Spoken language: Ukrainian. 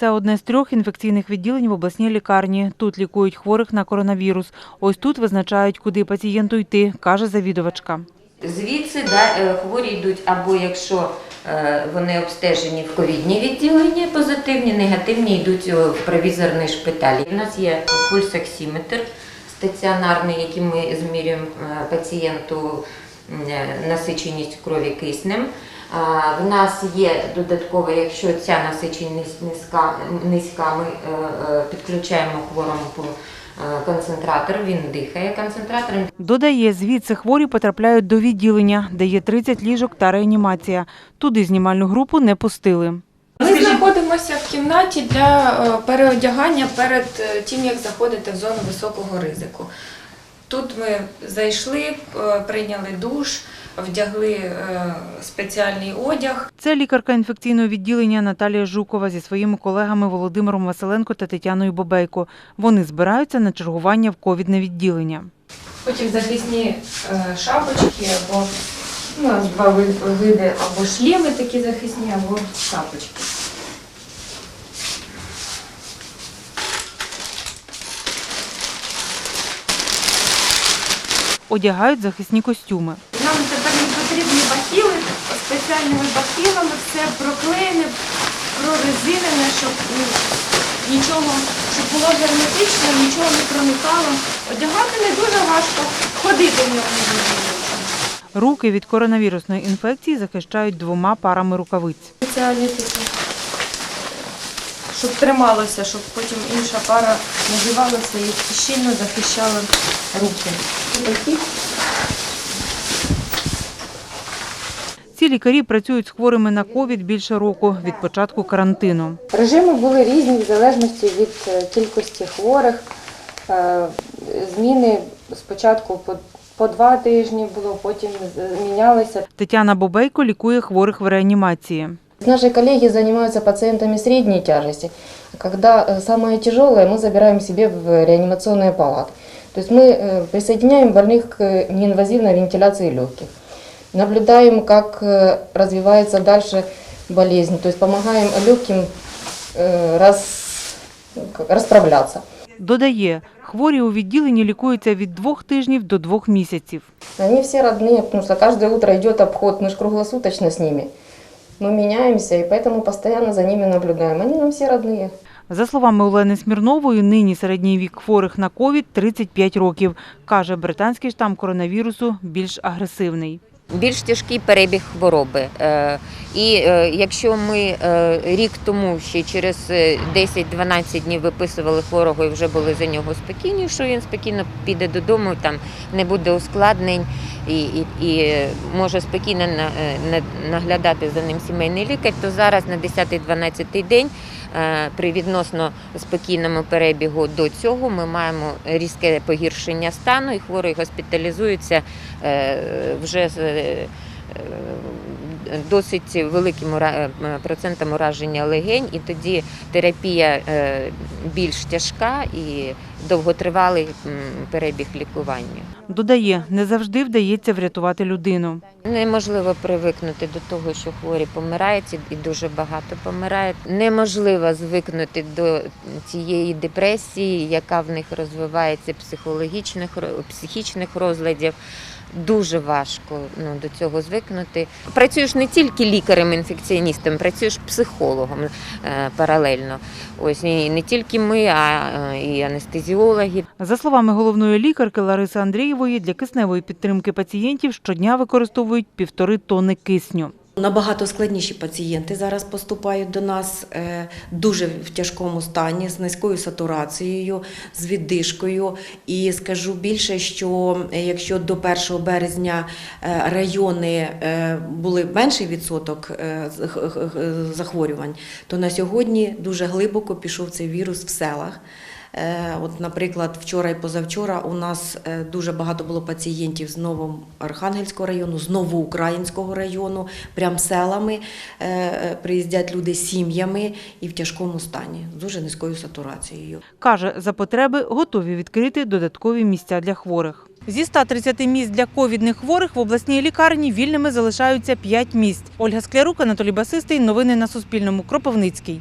Це одне з трьох інфекційних відділень в обласній лікарні. Тут лікують хворих на коронавірус. Ось тут визначають, куди пацієнту йти, каже завідувачка. Звідси да, е, хворі йдуть або якщо е, вони обстежені в ковідні відділення позитивні, негативні йдуть е, в провізорний шпиталь. У нас є пульсоксиметр стаціонарний, яким ми змірюємо пацієнту насиченість крові киснем. В нас є додатково, якщо ця насиченість низька, низька ми е, е, підключаємо хворому по- е, концентратор, він дихає концентратором, Додає, звідси хворі потрапляють до відділення, де є 30 ліжок та реанімація. Туди знімальну групу не пустили. Ми знаходимося в кімнаті для переодягання перед тим, як заходити в зону високого ризику. Тут ми зайшли, е, прийняли душ, вдягли е, спеціальний одяг. Це лікарка інфекційного відділення Наталія Жукова зі своїми колегами Володимиром Василенко та Тетяною Бобейко. Вони збираються на чергування в ковідне відділення. Потім захисні е, шапочки або ну, у нас два види або шлеми такі захисні, або шапочки. Одягають захисні костюми. Нам тепер не потрібні бахіли, спеціальними бахілами все проклеєне, прорезинене, щоб нічого, щоб було герметично, нічого не проникало. Одягати не дуже важко, ходити в ньому не дуже зручно. Руки від коронавірусної інфекції захищають двома парами рукавиць. Спеціальні такі, щоб трималося, щоб потім інша пара надівалася і щільно захищала руки. Такі Ці лікарі працюють з хворими на ковід більше року від початку карантину. Режими були різні в залежності від е, кількості хворих. Е, Зміни спочатку по, по два тижні було, потім з- мінялися. Тетяна Бобейко лікує хворих в реанімації. Наши коллеги занимаются пациентами средней тяжести. Когда э, самое тяжелое, мы забираем себе в реанимационные палаты. То есть мы э, присоединяем больных к неинвазивной вентиляции легких. Наблюдаем, как э, развивается дальше болезнь. То есть помогаем легким э, рас- как, расправляться. Додає, хворі у відділенні лікуються від двох тижнів до двох місяців. Они все родные, потому что каждое утро идет обход, мы же круглосуточно с ними. Мы меняемся, и поэтому постоянно за ними наблюдаем. Они нам все родные. За словами Олени Смірнової, нині середній вік хворих на ковід 35 років. Каже, британський штам коронавірусу більш агресивний. більш тяжкий перебіг хвороби. Е, І е, якщо ми е, рік тому ще через е, 10-12 днів виписували хворого і вже були за нього спокійні, що він спокійно піде додому, там не буде ускладнень і, і, і може спокійно е, на- наглядати за ним сімейний лікар, то зараз на 10-12 день е, при відносно спокійному перебігу до цього ми маємо різке погіршення стану, і хворий госпіталізується е, вже з досить великим е, процентом ураження легень, і тоді терапія е, більш тяжка і довготривалий перебіг лікування. Додає, не завжди вдається врятувати людину. Неможливо привикнути до того, що хворі помирають і дуже багато помирають. Неможливо звикнути до цієї депресії, яка в них розвивається психологічних психічних розладів. Дуже важко ну, до цього звикнути. Працюєш не тільки лікарем-інфекціоністом, працюєш психологом е, паралельно. Ось і не тільки ми, а е, і анестезіологи, За словами головної лікарки Лариси Андрієвої, для кисневої підтримки пацієнтів щодня використовують півтори тонни кисню. Набагато складніші пацієнти зараз поступають до нас е, дуже в тяжкому стані, з низькою сатурацією, з віддишкою. І скажу більше, що е, якщо до 1 березня е, райони були менший відсоток захворювань, то на сьогодні дуже глибоко пішов цей вірус в селах. Е, От, наприклад, вчора і позавчора у нас е, дуже багато було пацієнтів з Новоархангельського району, з Новоукраїнського району, прям селами е, приїздять люди з сім'ями і в тяжкому стані, з дуже низькою сатурацією. Каже, за потреби готові відкрити додаткові місця для хворих. Зі 130 місць для ковідних хворих в обласній лікарні вільними залишаються 5 місць. Ольга Склярук, Анатолій Басистий. Новини на Суспільному. Кропивницький.